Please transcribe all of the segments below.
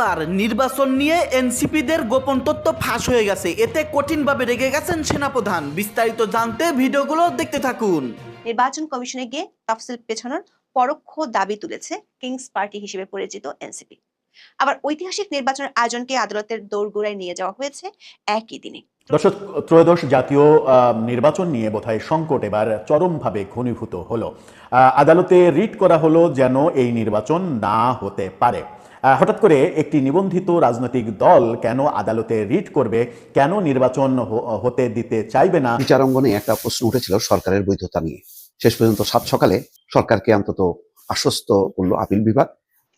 এবার নির্বাচন নিয়ে এনসিপিদের গোপন তথ্য ফাঁস হয়ে গেছে। এতে কঠিনভাবে রেগে গেছেন সেনাপ্রধান। বিস্তারিত জানতে ভিডিওগুলো দেখতে থাকুন। নির্বাচন কমিশনে গিয়ে তফসিল পেছানোর পরোক্ষ দাবি তুলেছে কিংস পার্টি হিসেবে পরিচিত এনসিপি। আবার ঐতিহাসিক নির্বাচনের আয়োজনকে আদালতের দোরগোড়ায় নিয়ে যাওয়া হয়েছে একই দিনে। দর্শক ত্রয়োদশ জাতীয় আহ, নির্বাচন নিয়ে বোধহয় সংকট এবার চরমভাবে ঘনীভূত হলো। আহ, আদালতে রিট করা হলো যেন এই নির্বাচন না হতে পারে। হঠাৎ করে একটি নিবন্ধিত রাজনৈতিক দল কেন আদালতে রিট করবে? কেন নির্বাচন হতে দিতে চাইবে না? বিচার অঙ্গনে একটা প্রশ্ন উঠেছিল সরকারের বৈধতা নিয়ে। শেষ পর্যন্ত সাত সকালে সরকারকে অন্তত আশ্বস্ত করল আপিল বিভাগ।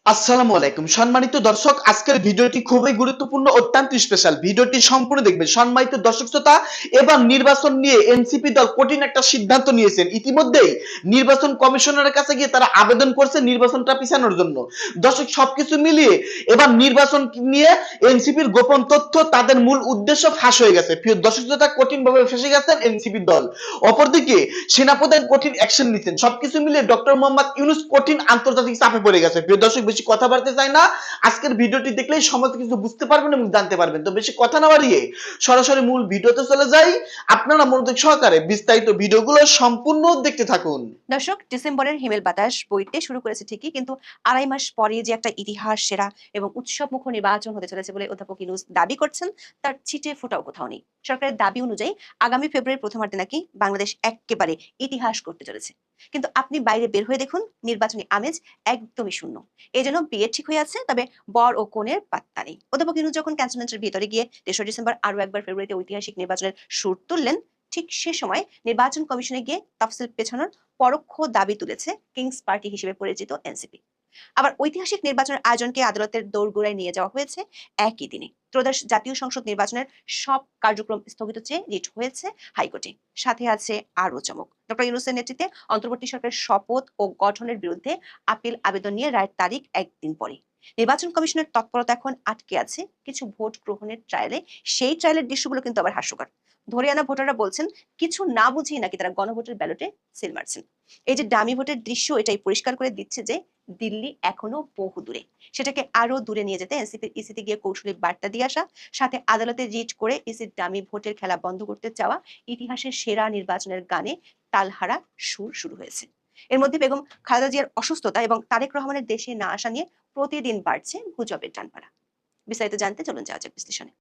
আসসালামু আলাইকুম। সম্মানিত দর্শক, আজকের ভিডিওটি খুবই গুরুত্বপূর্ণ, অত্যন্ত স্পেশাল ভিডিওটি সম্পূর্ণ দেখবেন। সম্মানিত দর্শক শ্রোতা, এবার নির্বাচন নিয়ে এনসিপি দল কঠিন একটা সিদ্ধান্ত নিয়েছেন। ইতিমধ্যেই নির্বাচন কমিশনারের কাছে গিয়ে তারা আবেদন করছে নির্বাচনটা পিছানোর জন্য। দর্শক, সবকিছু মিলিয়ে এবার নির্বাচন নিয়ে এনসিপির গোপন তথ্য তাদের মূল উদ্দেশ্য ফাঁস হয়ে গেছে। প্রিয় দর্শক শ্রোতা কঠিন ভাবে ফেসে গেছেন এনসিপি দল। অপরদিকে সেনাপ্রধান কঠিন অ্যাকশন নিচ্ছেন। সবকিছু মিলিয়ে ডক্টর মোহাম্মদ ইউনুস কঠিন আন্তর্জাতিক চাপে পড়ে গেছে। প্রিয় দর্শক বেশি কথা বাড়তে চাই না। আজকের ভিডিওটি দেখলেই সমস্ত কিছু বুঝতে পারবেন এবং জানতে পারবেন। তো বেশি কথা না বাড়িয়ে সরাসরি মূল ভিডিওতে চলে যাই। আপনারা মনোযোগ সহকারে বিস্তারিত ভিডিওগুলো সম্পূর্ণ দেখতে থাকুন। দর্শক, ডিসেম্বরের হিমেল বাতাস বইতে শুরু করেছে ঠিকই, কিন্তু আড়াই মাস পরে যে একটা ইতিহাস সেরা এবং উৎসব মুখ নির্বাচন হতে চলেছে বলে অধ্যাপক ইনুস দাবি করছেন, তার ছিটে ফোটাও কোথাও নেই। সরকারের দাবি অনুযায়ী আগামী ফেব্রুয়ারির প্রথমার্ধে নাকি বাংলাদেশ একেবারে ইতিহাস করতে চলেছে। কিন্তু আপনি বাইরে বের হয়ে দেখুন, নির্বাচনী আমেজ একদমই শূন্য। এই জন্য বিয়ে ঠিক হয়ে আছে, তবে বর ও কোণের পাত্তা নেই। অধ্যাপক ইনু যখন ক্যান্টনমেন্টের ভিতরে গিয়ে তেসরা ডিসেম্বর আরও একবার ফেব্রুয়ারিতে ঐতিহাসিক নির্বাচনের সুর তুললেন, ঠিক সে সময় নির্বাচন কমিশনে গিয়ে তফসিল পেছানোর পরোক্ষ দাবি তুলেছে কিংস পার্টি হিসেবে পরিচিত এনসিপি। আবার ঐতিহাসিক নির্বাচনের আয়োজনকে আদালতের দোরগোড়ায় নিয়ে যাওয়া হয়েছে একই দিনে। ত্রয়োদশ জাতীয় সংসদ নির্বাচনের সব কার্যক্রম স্থগিত চেয়ে রিট হয়েছে হাইকোর্টে। সাথে আছে আরও চমক। ডক্টর ইউনুসের নেতৃত্বে অন্তর্বর্তী সরকারের শপথ ও গঠনের বিরুদ্ধে আপিল আবেদন নিয়ে রায়ের তারিখ একদিন পরে। নির্বাচন কমিশনের তৎপরতা এখন আটকে আছে। কিছু ভোট গ্রহণের ট্রায়ালে সেই ট্রায়ালের দৃশ্যগুলো কিন্তু আবার হাস্যকর। ধরে আনা ভোটাররা বলছেন, কিছু না বুঝিয়ে নাকি তারা গণভোটের ব্যালটে সিল মারছেন। এই যে ডামি ভোটের দৃশ্য এটাই পরিষ্কার করে দিচ্ছে যে দিল্লি এখনও বহু দূরে। সেটাকে আরও দূরে নিয়ে যেতে এনসিপির ইসিতে গিয়ে কৌশলী বার্তা দিয়ে আসা, সাথে আদালতে রিট করে ইসির ডামি ভোটের খেলা বন্ধ করতে চাওয়া ইতিহাসের সেরা নির্বাচনের গানে তালহারা সুর শুরু হয়েছে। এর মধ্যে বেগম খালেদা জিয়ার অসুস্থতা এবং তারেক রহমানের দেশে না আসা নিয়ে প্রতিদিন বাড়ছে গুজবের ডানপাড়া। বিস্তারিত জানতে চলুন যাওয়া যাক বিশ্লেষণে।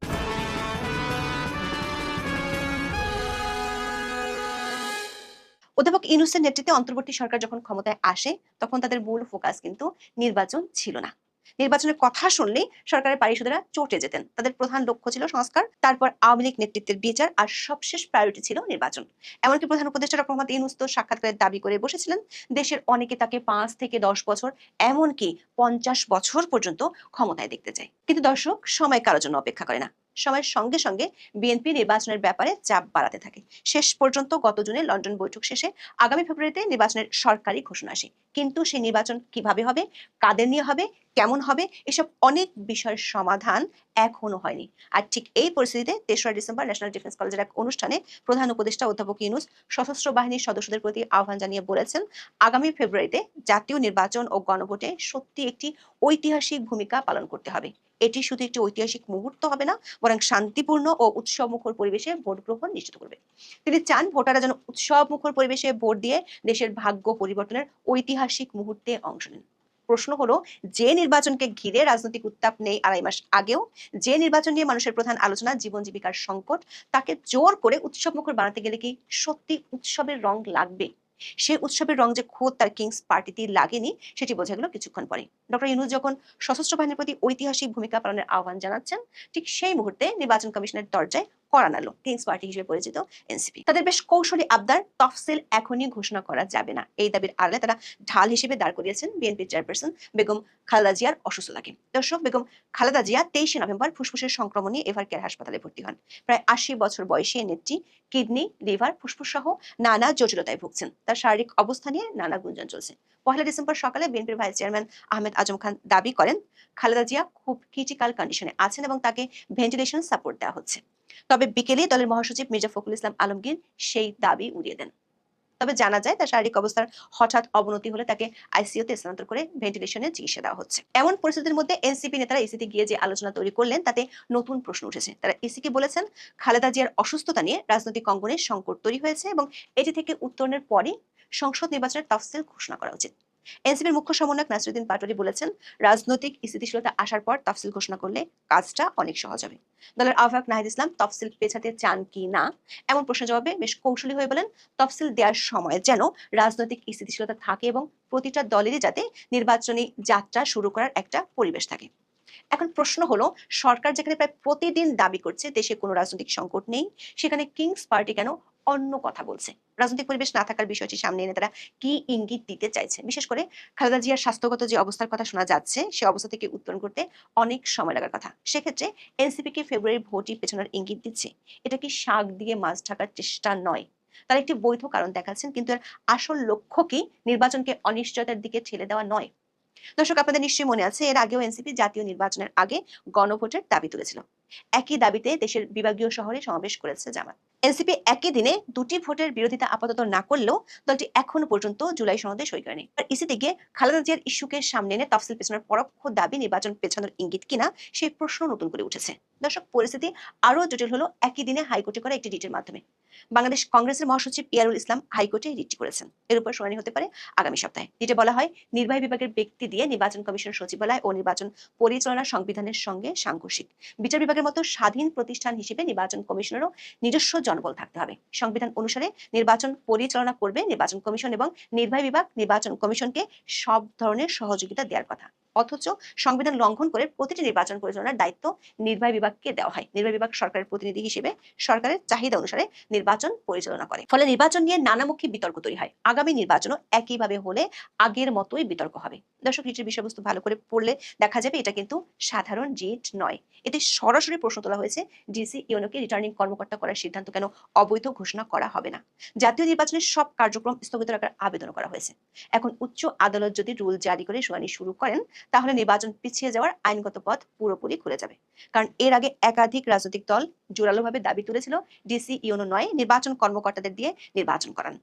অধ্যাপক ইউনুসের নেতৃত্বে অন্তর্বর্তী সরকার যখন ক্ষমতায় আসে, তখন তাদের মূল ফোকাস কিন্তু নির্বাচন ছিল না। নির্বাচনের কথা শুনলেই সরকারের পারিষদেরা চটে যেতেন। তাদের প্রধান লক্ষ্য ছিল সংস্কার, তারপর আওয়ামী লীগ নেতৃত্বের বিচার আর সবশেষ প্রায়োরিটি ছিল নির্বাচন। এমনকি প্রধান উপদেষ্টা ডক্টর মোহাম্মদ ইউনুস তো সাক্ষাৎকারের দাবি করে বসেছিলেন, দেশের অনেকে তাকে পাঁচ থেকে দশ বছর, এমনকি পঞ্চাশ বছর পর্যন্ত ক্ষমতায় দেখতে চায়। কিন্তু দর্শক, সময় কারোর জন্য অপেক্ষা করে না। সময়ের সঙ্গে সঙ্গে বিএনপি নির্বাচনের ব্যাপারে চাপ বাড়াতে থাকে। শেষ পর্যন্ত গত জুনে লন্ডন বৈঠক শেষে আগামী ফেব্রুয়ারিতে নির্বাচনের সরকারি ঘোষণা আসে। কিন্তু সেই নির্বাচন কীভাবে হবে, কাদের নিয়ে হবে, কেমন হবে, এসব অনেক বিষয়ের সমাধান এখনও হয়নি। আর ঠিক এই পরিস্থিতিতে তেসরা ডিসেম্বর ন্যাশনাল ডিফেন্স কলেজের এক অনুষ্ঠানে প্রধান উপদেষ্টা অধ্যাপক ইউনুস সশস্ত্র বাহিনীর সদস্যদের প্রতি আহ্বান জানিয়ে বলেছেন, আগামী ফেব্রুয়ারিতে জাতীয় নির্বাচন ও গণভোটে সত্যি একটি ঐতিহাসিক ভূমিকা পালন করতে হবে। এটি শুধু একটি ঐতিহাসিক মুহূর্ত হবে না, বরং শান্তিপূর্ণ ও উৎসবমুখর পরিবেশে ভোট গ্রহণ নিশ্চিত করবে। তিনি চান ভোটাররা যেন উৎসবমুখর পরিবেশে ভোট দিয়ে দেশের ভাগ্য পরিবর্তনের ঐতিহাসিক মুহূর্তে অংশ নেন। প্রশ্ন হলো, যে নির্বাচনকে ঘিরে রাজনৈতিক উত্তাপ নেই আড়াই মাস আগেও, যে নির্বাচন নিয়ে মানুষের প্রধান আলোচনা জীবন জীবিকার সংকট, তাকে জোর করে উৎসবমুখর বানাতে গেলে কি সত্যি উৎসবের রং লাগবে? সেই উৎসবের রং যে খোদ তার কিংস পার্টিতে লাগেনি, সেটি বোঝা গেল কিছুক্ষণ পরে ডক্টর ইউনুস যখন সশস্ত্র বাহিনীর প্রতি ঐতিহাসিক ভূমিকা পালনের আহ্বান জানাচ্ছেন, ঠিক সেই মুহূর্তে নির্বাচন কমিশনের দরজায় কড়া নাড়লো কিংস পার্টি হিসেবে পরিচিত এনসিপি। তাদের বেশ কৌশলী আবদার তফসিল এখনই ঘোষণা করা যাবে না। এই দাবির আড়ালে তারা ঢাল হিসেবে দাঁড় করিয়েছেন বিএনপি চেয়ারপারসন বেগম খালেদা জিয়ার অসুস্থতাকে। দর্শক, বেগম খালেদা জিয়া তেইশে নভেম্বর ফুসফুসের সংক্রমণ নিয়ে এভার কেয়ার হাসপাতালে ভর্তি হন। প্রায় আশি বছর বয়সী নেত্রী কিডনি, লিভার, ফুসফুস সহ নানা জটিলতায় ভুগছেন। তার শারীরিক অবস্থা নিয়ে নানা গুঞ্জন চলছে। পহেলা ডিসেম্বর সকালে বিএনপির ভাইস চেয়ারম্যান আহমেদ আজম খান দাবি করেন, খালেদা জিয়া খুব ক্রিটিক্যাল কন্ডিশনে আছেন এবং তাকে ভেন্টিলেশন সাপোর্ট দেওয়া হচ্ছে। তবে বিকেলে দলের মহাসচিব মির্জা ফখরুল ইসলাম আলমগীর সেই দাবি উড়িয়ে দেন। তবে জানা যায়, তার শারীরিক অবস্থার হঠাৎ অবনতি হলে তাকে আইসিইউতে স্থানান্তর করে ভেন্টিলেশনে চিকিৎসা দেওয়া হচ্ছে। এমন পরিস্থিতির মধ্যে এনসিপি নেতারা ইসিতে গিয়ে যে আলোচনা তৈরি করলেন, তাতে নতুন প্রশ্ন উঠেছে। তারা ইসিকে বলেছেন, খালেদা জিয়ার অসুস্থতা নিয়ে রাজনৈতিক অঙ্গনে সংকট তৈরি হয়েছে এবং এটি থেকে উত্তরণের পরই সংসদ নির্বাচনের তফসিল ঘোষণা করা উচিত। এনসিপির মুখ্য সমন্বয়ক নাসরুদ্দিন পাটোয়ারি বলেছেন, রাজনৈতিক স্থিতিশীলতা আসার পর তফসিল ঘোষণা করলে কাজটা অনেক সহজ হবে। দলের আহ্বায়ক নাহিদ ইসলাম, তফসিল পেছাতে চান কি না? এমন প্রশ্নের জবাবে বেশ কৌশলী হয়ে বলেন, তফসিল দেওয়ার সময় যেন রাজনৈতিক স্থিতিশীলতা থাকে এবং প্রতিটা দলেরই যাতে নির্বাচনী যাত্রা শুরু করার একটা পরিবেশ থাকে। এখন প্রশ্ন হলো, সরকার যেখানে প্রায় প্রতিদিন দাবি করছে, দেশে কোনো রাজনৈতিক সংকট নেই, সেখানে কিংস পার্টি কেন অন্য কথা বলছে? রাজনৈতিক পরিবেশ না থাকার বিষয়টি সামনে এনে তারা কি ইঙ্গিত দিতে চাইছে? বিশেষ করে খালেদা জিয়ার স্বাস্থ্যগত যে অবস্থার কথা শোনা যাচ্ছে, সে অবস্থা থেকে উত্তরণ করতে অনেক সময় লাগার কথা। সেক্ষেত্রে এনসিপি কে ফেব্রুয়ারির ভোটই পেছনের ইঙ্গিত দিচ্ছে। এটা কি শাক দিয়ে মাছ ঢাকার চেষ্টা নয়? তারা একটি বৈধ কারণ দেখাচ্ছেন, কিন্তু এর আসল লক্ষ্য কি? নির্বাচনকে অনিশ্চয়তার দিকে ঠেলে দেওয়া নয়। দর্শক, আপনাদের নিশ্চয়ই মনে আছে, এর আগেও এনসিপি জাতীয় নির্বাচনের আগে গণভোটের দাবি তুলেছিল। একই দাবিতে দেশের বিভাগীয় শহরে সমাবেশ করেছে জামাত। এনসিপি একই দিনে দুটি ভোটের বিরোধিতা আপাতত না করলেও দলটি এখনও পর্যন্ত জুলাই সনদে সই করেনি। আর ইসিতে খালেদা জিয়ার ইস্যুকে সামনে এনে তফসিল পেছনের পরোক্ষ দাবি নির্বাচন পেছানোর ইঙ্গিত কিনা সেই প্রশ্ন নতুন করে উঠেছে। দর্শক, পরিস্থিতি আরও জটিল হলো একই দিনে হাইকোর্টে করা একটি রিটের মাধ্যমে। বাংলাদেশ কংগ্রেসের মহাসচিব পিয়ারুল ইসলাম হাইকোর্টে রিটটি করেছেন। এর উপর শুনানি হতে পারে আগামী সপ্তাহে। রিটে বলা হয়, নির্বাহী বিভাগের ব্যক্তি দিয়ে নির্বাচন কমিশন সচিবালয় ও নির্বাচন পরিচালনা সংবিধানের সঙ্গে সাংঘর্ষিক। বিচার বিভাগের মতো স্বাধীন প্রতিষ্ঠান হিসেবে নির্বাচন কমিশনেরও নিজস্ব জনবল থাকতে হবে। সংবিধান অনুসারে নির্বাচন পরিচালনা করবে নির্বাচন কমিশন এবং নির্বাহী বিভাগ নির্বাচন কমিশনকে সব ধরনের সহযোগিতা দেওয়ার কথা। অথচ সংবিধান লঙ্ঘন করে প্রতিটি নির্বাচন পরিচালনার দায়িত্ব নির্বাহী বিভাগকে দেওয়া হয়। নির্বাহী বিভাগ সরকারের প্রতিনিধি হিসেবে সরকারের চাহিদা অনুসারে নির্বাচন পরিচালনা করে। ফলে নির্বাচন নিয়ে নানামুখী বিতর্ক তৈরি হয়। আগামী নির্বাচনও একইভাবে হলে আগের মতোই বিতর্ক হবে। দর্শক রিটের বিষয়বস্তু ভালো করে পড়লে দেখা যাবে এটা কিন্তু সাধারণ রিট নয়। এতে সরাসরি প্রশ্ন তোলা হয়েছে, ডিসি ইউনোকে রিটার্নিং কর্মকর্তা করার সিদ্ধান্ত কেন অবৈধ ঘোষণা করা হবে না? জাতীয় নির্বাচনের সব কার্যক্রম স্থগিত রাখার আবেদন করা হয়েছে। এখন উচ্চ আদালত যদি রুল জারি করে শুনানি শুরু করেন তাহলে নির্বাচন পিছিয়ে যাওয়ার আইনগত পথ পুরোপুরি খুলে যাবে। কারণ এর আগে একাধিক রাজনৈতিক দল জোরালোভাবে দাবি তুলেছিল ডিসি ইউনো নয় নির্বাচন কর্মকর্তাদের দিয়ে নির্বাচন করান।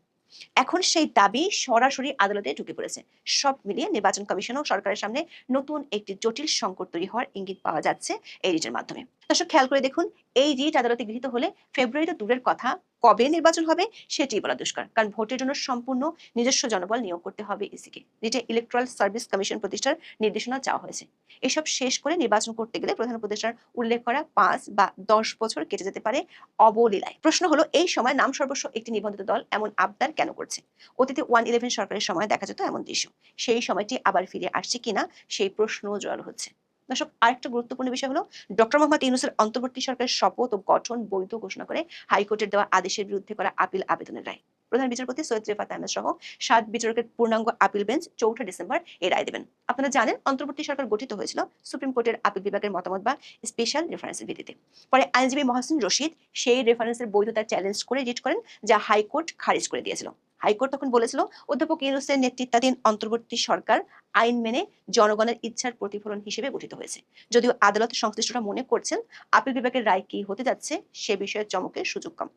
এখন সেই দাবি সরাসরি আদালতে ঢুকে পড়েছে। সব মিলিয়ে নির্বাচন কমিশন ও সরকারের সামনে নতুন একটি জটিল সংকট তৈরি হওয়ার ইঙ্গিত পাওয়া যাচ্ছে এই রিটের মাধ্যমে। দর্শক, খেয়াল করে দেখুন, এই রিট আদালতে গৃহীত হলে ফেব্রুয়ারিতে দূরের কথা কবে নির্বাচন হবে সেটি বলা দুষ্কর। কারণ ভোটের জন্য সম্পূর্ণ নিজস্ব জনবল নিয়োগ করতে হবে ইসিকে রিটে ইলেকট্রাল সার্ভিস কমিশন প্রতিষ্ঠার নির্দেশনা চাওয়া হয়েছে। এসব শেষ করে নির্বাচন করতে গেলে প্রধান উপদেষ্টার উল্লেখ করা পাঁচ বা দশ বছর কেটে যেতে পারে অবলীলায়। প্রশ্ন হলো, এই সময় নাম সর্বস্ব একটি নিবন্ধিত দল এমন আবদার কেন করছে? অতীতে ওয়ান ইলেভেন সরকারের সময় দেখা যেত এমন দৃশ্য। সেই সময়টি আবার ফিরে আসছে কিনা সেই প্রশ্ন জোরালো হচ্ছে। দর্শক, আরেকটা গুরুত্বপূর্ণ বিষয় হলো, ডক্টর মোহাম্মদ ইউনুসের অন্তর্বর্তী সরকারের শপথ ও গঠন বৈধ ঘোষণা করে হাইকোর্টের দেওয়া আদেশের বিরুদ্ধে করা আপিল আবেদনের রায়। প্রধান বিচারপতি সৈয়দ রেফাত আহমেদ সহ সাত বিচারকের পূর্ণাঙ্গ আপিল বেঞ্চ চৌঠা ডিসেম্বর এই রায় দেবেন। আপনারা জানেন, অন্তর্বর্তী সরকার গঠিত হয়েছিল সুপ্রিম কোর্টের আপিল বিভাগের মতামত বা স্পেশাল রেফারেন্সের ভিত্তিতে। পরে আইনজীবী মহাসিন রশিদ সেই রেফারেন্সের বৈধতা চ্যালেঞ্জ করে রিট করেন, যা হাইকোর্ট খারিজ করে দিয়েছিল। হাইকোর্ট তখন বলেছিল, অধ্যাপক ইউনুসের নেতৃত্বাধীন অন্তর্বর্তী সরকার আইন মেনে জনগণের ইচ্ছার প্রতিফলন হিসেবে গঠিত হয়েছে। যদিও আদালত সংশ্লিষ্টরা মনে করছেন, আপিল বিভাগের রায় কি হতে যাচ্ছে সে বিষয়ে চমকের সুযোগ কম।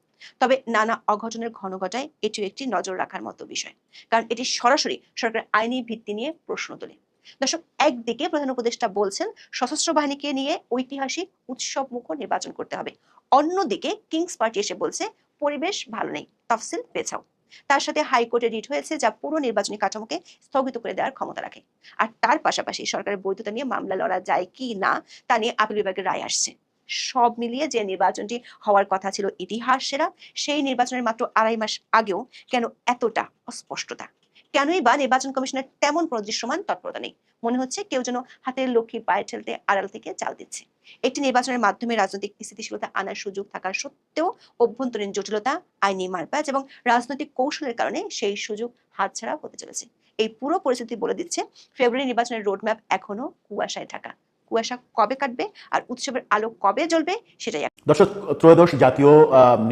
তবে নানা অঘটনের ঘন ঘটায় এটিও একটি নজর রাখার মতো বিষয়। কারণ এটি সরাসরি সরকার আইনি ভিত্তি নিয়ে প্রশ্ন তোলে। দর্শক, একদিকে প্রধান উপদেষ্টা বলছেন, সশস্ত্র বাহিনীকে নিয়ে ঐতিহাসিক উৎসব মুখ নির্বাচন করতে হবে। অন্যদিকে কিংস পার্টি এসে বলছে, পরিবেশ ভালো নেই, তফসিল পেছাও। তার সাথে হাইকোর্টে রিট হয়েছে, যা পুরো নির্বাচনী কাঠামোকে স্থগিত করে দেওয়ার ক্ষমতা রাখে। আর তার পাশাপাশি সরকারের বৈধতা নিয়ে মামলা লড়া যায় কি না, তা নিয়ে আপিল বিভাগের রায় আসছে। সব মিলিয়ে যে নির্বাচনটি হওয়ার কথা ছিল ইতিহাস সেরা, সেই নির্বাচনের মাত্র আড়াই মাস আগেও কেন এতটা অস্পষ্টতা? কেনই বা নির্বাচন কমিশনের তেমন প্রদৃশ্যমান তৎপরতা নেই। মনে হচ্ছে কেউ যেন হাতের লক্ষ্মীর পায়ে ঠেলতে আড়াল থেকে চাল দিচ্ছে। একটি নির্বাচনের মাধ্যমে রাজনৈতিক স্থিতিশীলতা আনার সুযোগ থাকার সত্ত্বেও অভ্যন্তরীণ জটিলতা, আইনি মারপ্যাচ এবং রাজনৈতিক কৌশলের কারণে সেই সুযোগ হাতছাড়া হতে চলেছে। এই পুরো পরিস্থিতি বলে দিচ্ছে ফেব্রুয়ারি নির্বাচনের রোডম্যাপ এখনও কুয়াশায় ঢাকা। কুয়াশা কবে কাটবে আর উৎসবের আলো কবে জ্বলবে সেটাই দর্শক, ত্রয়োদশ জাতীয়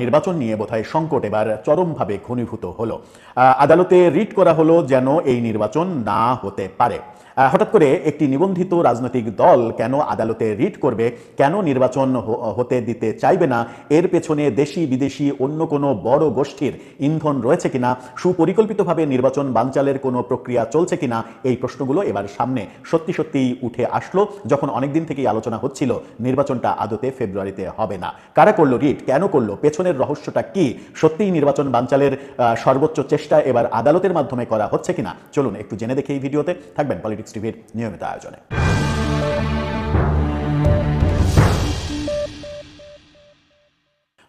নির্বাচন নিয়ে বোধহয় সংকট এবার চরমভাবে ঘনীভূত হলো। আদালতে রিট করা হলো যেন এই নির্বাচন না হতে পারে। হঠাৎ করে একটি নিবন্ধিত রাজনৈতিক দল কেন আদালতে রিট করবে, কেন নির্বাচন হতে দিতে চাইবে না, এর পেছনে দেশি বিদেশি অন্য কোনো বড় গোষ্ঠীর ইন্ধন রয়েছে কিনা, সুপরিকল্পিতভাবে নির্বাচন বানচালের কোনো প্রক্রিয়া চলছে কিনা, এই প্রশ্নগুলো এবার সামনে সত্যি সত্যিই উঠে আসলো যখন অনেকদিন থেকেই আলোচনা হচ্ছিল, নির্বাচনটা আদতে ফেব্রুয়ারিতে হবে না। কারা করল রিট, কেন করল, পেছনের রহস্যটা কি, সত্যিই নির্বাচন বানচালের সর্বোচ্চ চেষ্টা এবার আদালতের মাধ্যমে করা হচ্ছে কিনা, চলুন একটু জেনে দেখে এই ভিডিওতে, থাকবেন পলিটিক্স টিভির নিয়মিত আয়োজনে।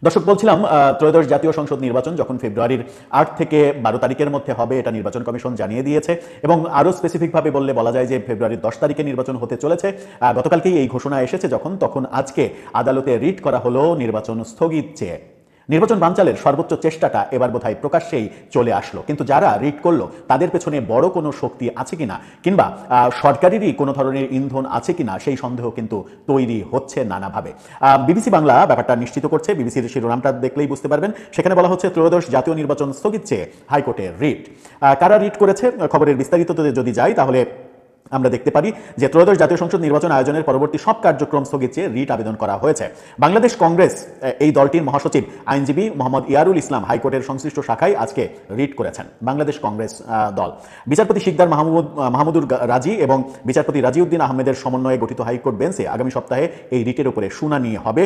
দর্শক, বলছিলাম ত্রয়োদশ জাতীয় সংসদ নির্বাচন যখন ফেব্রুয়ারির আট থেকে বারো তারিখের মধ্যে হবে, এটা নির্বাচন কমিশন জানিয়ে দিয়েছে। এবং আরও স্পেসিফিকভাবে বললে বলা যায় যে, ফেব্রুয়ারির দশ তারিখে নির্বাচন হতে চলেছে। গতকালকেই এই ঘোষণা এসেছে যখন, তখন আজকে আদালতে রিট করা হলো নির্বাচন স্থগিত চেয়ে। নির্বাচন বানচালের সর্বোচ্চ চেষ্টাটা এবার বোধহয় প্রকাশ্যেই চলে আসলো। কিন্তু যারা রিট করল, তাদের পেছনে বড় কোনো শক্তি আছে কিনা, কিংবা সরকারেরই কোনো ধরনের ইন্ধন আছে কিনা, সেই সন্দেহ কিন্তু তৈরি হচ্ছে নানাভাবে। বিবিসি বাংলা ব্যাপারটা নিশ্চিত করছে। বিবিসির শিরোনামটা দেখলেই বুঝতে পারবেন। সেখানে বলা হচ্ছে, ত্রয়োদশ জাতীয় নির্বাচন স্থগিত চেয়ে হাইকোর্টের রিট। কারা রিট করেছে? খবরের বিস্তারিততে যদি যাই তাহলে আমরা দেখতে পারি যে ত্রয়োদশ জাতীয় সংসদ নির্বাচন আয়োজনের পরবর্তী সব কার্যক্রম স্থগিত চেয়ে রিট আবেদন করা হয়েছে। বাংলাদেশ কংগ্রেস এই দলটির মহাসচিব, আইনজীবী মোহাম্মদ ইয়ারুল ইসলাম হাইকোর্টের সংশ্লিষ্ট শাখায় আজকে রিট করেছেন বাংলাদেশ কংগ্রেস দল। বিচারপতি শিকদার মাহমুদ মাহমুদুর রাজি এবং বিচারপতি রাজিউদ্দিন আহমেদের সমন্বয়ে গঠিত হাইকোর্ট বেঞ্চে আগামী সপ্তাহে এই রিটের উপরে শুনানি হবে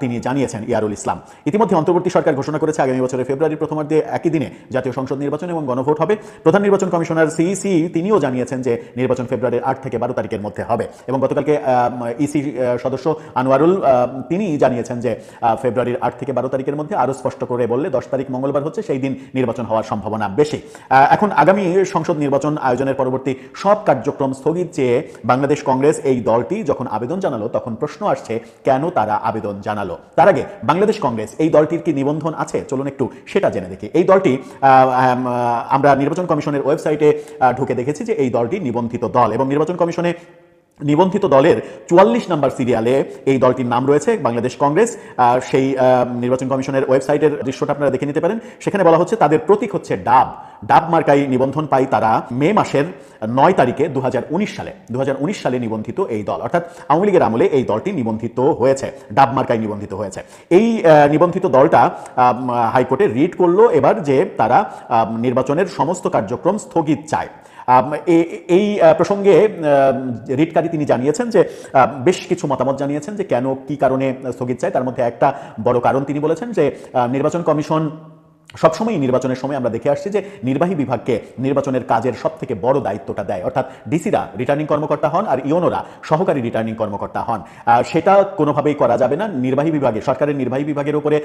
তিনি জানিয়েছেন ইয়ারুল ইসলাম। ইতিমধ্যে অন্তর্বর্তী সরকার ঘোষণা করেছে, আগামী বছরের ফেব্রুয়ারি প্রথমার্ধে একই দিনে জাতীয় সংসদ নির্বাচন এবং গণভোট হবে। প্রধান নির্বাচন কমিশনার সিইসি তিনিও জানিয়েছেন যে নির্বাচন ফেব্রুয়ারির আট থেকে বারো তারিখের মধ্যে হবে। এবং গতকালকে ইসি সদস্য আনোয়ারুল তিনি জানিয়েছেন যে ফেব্রুয়ারির আট থেকে বারো তারিখের মধ্যে আরও স্পষ্ট করে বললে দশ তারিখ মঙ্গলবার হচ্ছে, সেই দিন নির্বাচন হওয়ার সম্ভাবনা বেশি। এখন আগামী সংসদ নির্বাচন আয়োজনের পরবর্তী সব কার্যক্রম স্থগিত চেয়ে বাংলাদেশ কংগ্রেস এই দলটি যখন আবেদন জানালো, তখন প্রশ্ন আসছে, কেন তারা আবেদন জানালো? তার আগে, বাংলাদেশ কংগ্রেস এই দলটির কি নিবন্ধন আছে? চলুন একটু সেটা জেনে দেখি। এই দলটি আমরা নির্বাচন কমিশনের ওয়েবসাইটে ঢুকে দেখেছি যে এই দলটি নিবন্ধিত দল। এবং নির্বাচন কমিশনে নিবন্ধিত দলের চুয়াল্লিশ নম্বর সিরিয়ালে এই দলটির নাম রয়েছে বাংলাদেশ কংগ্রেস। সেই নির্বাচন কমিশনের ওয়েবসাইটের দৃশ্যটা আপনারা দেখে নিতে পারেন। সেখানে বলা হচ্ছে, তাদের প্রতীক হচ্ছে ডাব। ডাব মার্কাই নিবন্ধন পাই তারা মে মাসের নয় তারিখে দু হাজার উনিশ সালে। দু হাজার উনিশ সালে নিবন্ধিত এই দল। অর্থাৎ আওয়ামী লীগের আমলে এই দলটি নিবন্ধিত হয়েছে, ডাব মার্কায় নিবন্ধিত হয়েছে। এই নিবন্ধিত দলটা হাইকোর্টে রিট করল এবার যে তারা নির্বাচনের সমস্ত কার্যক্রম স্থগিত চায়। এই প্রসঙ্গে রিটকারি তিনি জানিয়েছেন যে বেশ কিছু মতামত জানিয়েছেন যে কেন, কি কারণে স্থগিত চায়। তার মধ্যে একটা বড় কারণ তিনি বলেছেন যে নির্বাচন কমিশন সবসময় নির্বাচনের সময় আমরা দেখে আসছি যে নির্বাহী বিভাগকে নির্বাচনের কাজের সব থেকে বড় দায়িত্বটা দেয়। অর্থাৎ ডিসিরা রিটার্নিং কর্মকর্তা হন আর ইওনোরা সহকারী রিটার্নিং কর্মকর্তা হন। সেটা কোনোভাবেই করা যাবে না। নির্বাহী বিভাগে, সরকারের নির্বাহী বিভাগের উপরে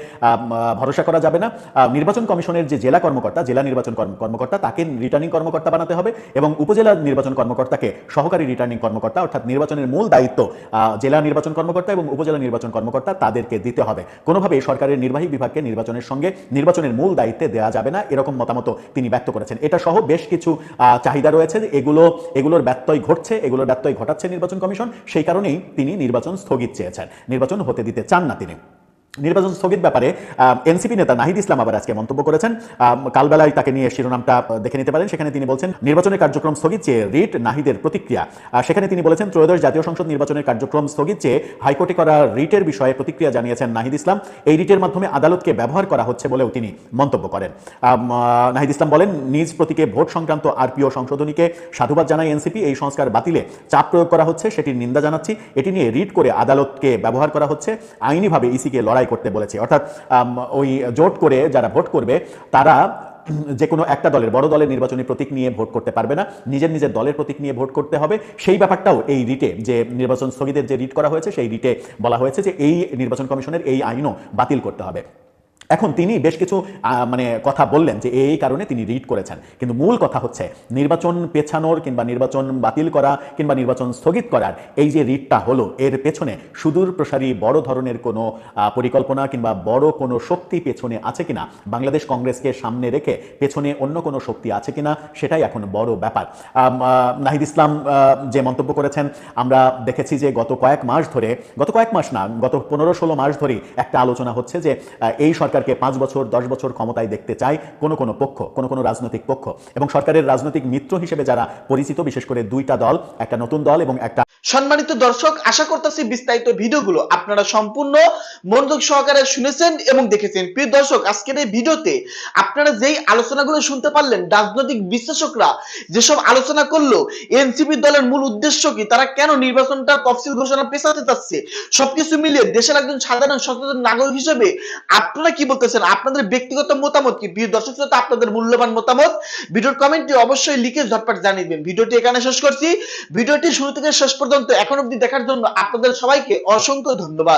ভরসা করা যাবে না। নির্বাচন কমিশনের যে জেলা কর্মকর্তা, জেলা নির্বাচন কর্ম- কর্মকর্তা, তাকে রিটার্নিং কর্মকর্তা বানাতে হবে এবং উপজেলা নির্বাচন কর্মকর্তাকে সহকারী রিটার্নিং কর্মকর্তা, অর্থাৎ নির্বাচনের মূল দায়িত্ব জেলা নির্বাচন কর্মকর্তা এবং উপজেলা নির্বাচন কর্মকর্তা তাদেরকে দিতে হবে। কোনোভাবেই সরকারের নির্বাহী বিভাগকে নির্বাচনের সঙ্গে নির্বাচনের মূল দায়িত্বে দেওয়া যাবে না, এরকম মতামত তিনি ব্যক্ত করেছেন। এটা সহ বেশ কিছু চাহিদা রয়েছে যে এগুলো, এগুলোর ব্যত্যয় ঘটছে, এগুলোর ব্যত্যয় ঘটাচ্ছে নির্বাচন কমিশন, সেই কারণেই তিনি নির্বাচন স্থগিত চেয়েছেন। নির্বাচন হতে দিতে চান না তিনি। নির্বাচন স্থগিত ব্যাপারে এনসিপি নেতা নাহিদ ইসলাম আবার আজকে মন্তব্য করেছেন। কালবেলায় তাকে নিয়ে শিরোনামটা দেখে নিতে পারেন। সেখানে তিনি বলছেন নির্বাচনের কার্যক্রম স্থগিত চেয়ে রিট নাহিদের প্রতিক্রিয়া। সেখানে তিনি বলেছেন, ত্রয়োদশ জাতীয় সংসদ নির্বাচনের কার্যক্রম স্থগিত চেয়ে হাইকোর্টে করা রিটের বিষয়ে প্রতিক্রিয়া জানিয়েছেন নাহিদ ইসলাম। এই রিটের মাধ্যমে আদালতকে ব্যবহার করা হচ্ছে বলেও তিনি মন্তব্য করেন। নাহিদ ইসলাম বলেন, নিজ প্রতীকে ভোট সংক্রান্ত আরপিও সংশোধনীকে সাধুবাদ জানায় এনসিপি। এই সংস্কার বাতিলে চাপ প্রয়োগ করা হচ্ছে, সেটির নিন্দা জানাচ্ছি। এটি নিয়ে রিট করে আদালতকে ব্যবহার করা হচ্ছে। আইনিভাবে ইসিকে লড়াই করতে বলেছে। অর্থাৎ ওই জোট করে যারা ভোট করবে, তারা যে কোনো একটা দলের, বড় দলের নির্বাচনী প্রতীক নিয়ে ভোট করতে পারবে না, নিজের নিজের দলের প্রতীক নিয়ে ভোট করতে হবে। সেই ব্যাপারটাও এই রিটে, যে নির্বাচন স্থগিতের যে রিট করা হয়েছে, সেই রিটে বলা হয়েছে যে এই নির্বাচন কমিশনের এই আইনও বাতিল করতে হবে। এখন তিনি বেশ কিছু মানে কথা বললেন যে এই কারণে তিনি রিড করেছেন। কিন্তু মূল কথা হচ্ছে নির্বাচন পেছানোর কিংবা নির্বাচন বাতিল করা কিংবা নির্বাচন স্থগিত করার এই যে রিটটা হলো, এর পেছনে সুদূর প্রসারী বড় ধরনের কোনো পরিকল্পনা কিংবা বড় কোনো শক্তি পেছনে আছে কিনা? বাংলাদেশ কংগ্রেসকে সামনে রেখে পেছনে অন্য কোনো শক্তি আছে কিনা, সেটাই এখন বড় ব্যাপার। নাহিদ ইসলাম যে মন্তব্য করেছেন, আমরা দেখেছি যে গত কয়েক মাস ধরে, গত কয়েক মাস না, গত পনেরো ষোলো মাস ধরেই একটা আলোচনা হচ্ছে যে এই সরকার সরকারকে পাঁচ বছর, দশ বছর ক্ষমতায় দেখতে চায় কোনো কোনো পক্ষ, কোনো কোনো রাজনৈতিক পক্ষ। এবং সরকারের রাজনৈতিক মিত্র হিসেবে যারা পরিচিত, বিশেষ করে দুইটা দল, একটা নতুন দল এবং একটা সম্মানিত দর্শক, আশা করতেছি বিস্তারিত ভিডিওগুলো আপনারা সম্পূর্ণ মনোযোগ সহকারে শুনেছেন এবং দেখেছেন। প্রিয় দর্শক, আজকের এই ভিডিওতে আপনারা যেই আলোচনাগুলো শুনতে পারলেন, রাজনৈতিক বিশ্লেষকরা যেসব আলোচনা করল, এনসিপি দলের মূল উদ্দেশ্য কি, তারা কেন নির্বাচনটা তফসিল ঘোষণা পেছাতে চাচ্ছে? সবকিছু মিলিয়ে দেশের একজন সাধারণ সচেতন নাগরিক হিসেবে আপনারা কি বলতেছেন, আপনাদের ব্যক্তিগত মতামত কি? প্রিয় দর্শক শ্রোতা, আপনাদের মূল্যবান মতামত? ভিডিওর কমেন্টে অবশ্যই লিখে ঝটপট জানিয়ে দিবেন। ভিডিওটি এখানে শেষ করছি। ভিডিওটি শুরু থেকে শেষ পর্যন্ত এখন অবধি দেখার জন্য আপনাদের সবাইকে অসংখ্য ধন্যবাদ।